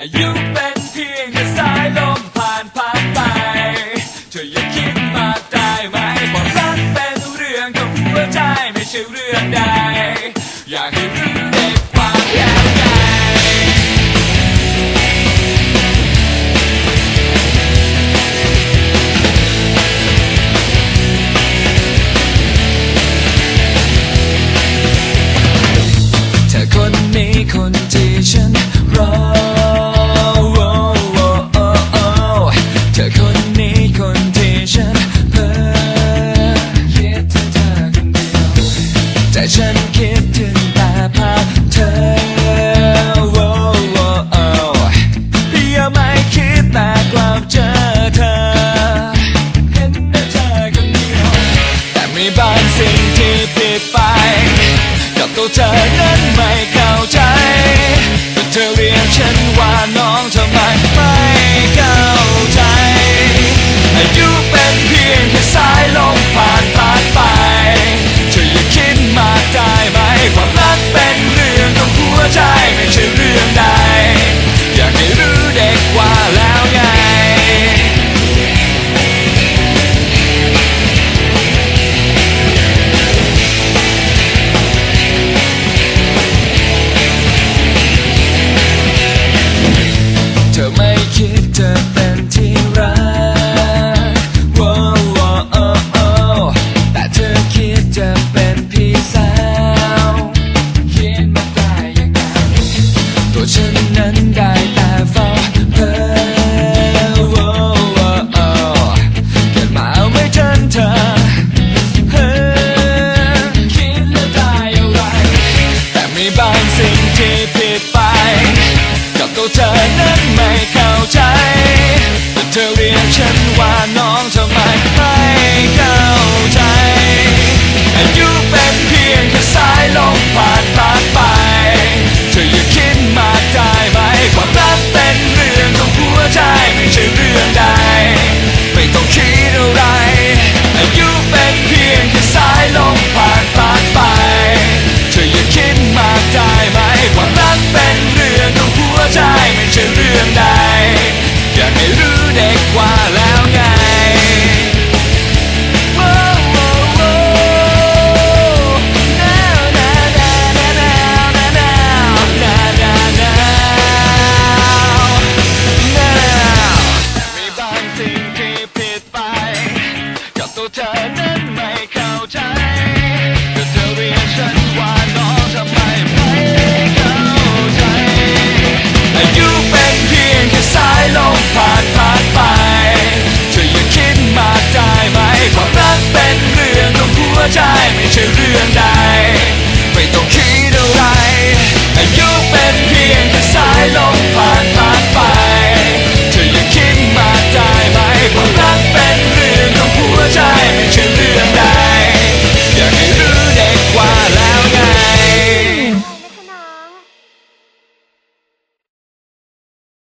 อายุเป็นเพียงแค่สายลมผ่านผ่านไป เธออย่าคิดมาได้ไหมความรักเป็นเรื่องของหัวใจไม่ใช่เรื่องใด อยากให้รู้ ฉันคิดถึงแต่ภาพเธออย่าไม่คิดแต่กลับเจอเธอ เห็นแต่เธอคนเดียวแต่มีบางสิ่งที่ good. เธอนั้นไม่เข้าใจก็เธอเรียนฉันว่าน้องทำไมไม่เข้าใจอายุเป็นเพียงแค่สายลมผ่านผ่านไป เธออย่าคิดมากได้ไหมความรักเป็นเรื่องของหัวใจไม่ใช่เรื่องใด